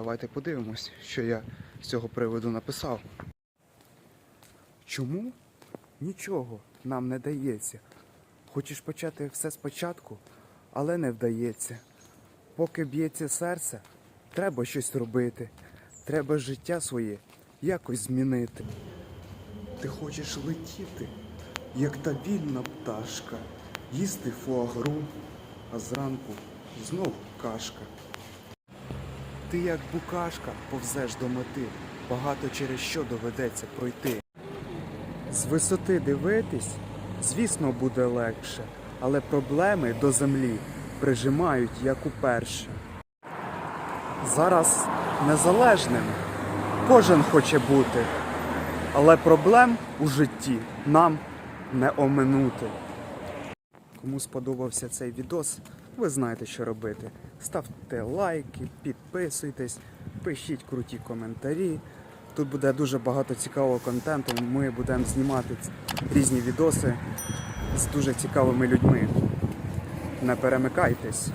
давайте подивимось, що я з цього приводу написав. Чому нічого нам не дається? Хочеш почати все спочатку, але не вдається. Поки б'ється серце, треба щось робити. Треба життя своє якось змінити. Ти хочеш летіти, як та вільна пташка, їсти фуагру, а зранку знов кашка. Ти як букашка повзеш до мети, багато через що доведеться пройти. З висоти дивитись, звісно, буде легше, але проблеми до землі прижимають як уперше. Зараз незалежним кожен хоче бути, але проблем у житті нам не оминути. Кому сподобався цей відос, ви знаєте, що робити. Ставте лайки, підписуйтесь, пишіть круті коментарі. Тут буде дуже багато цікавого контенту. Ми будемо знімати різні відоси з дуже цікавими людьми. Не перемикайтесь.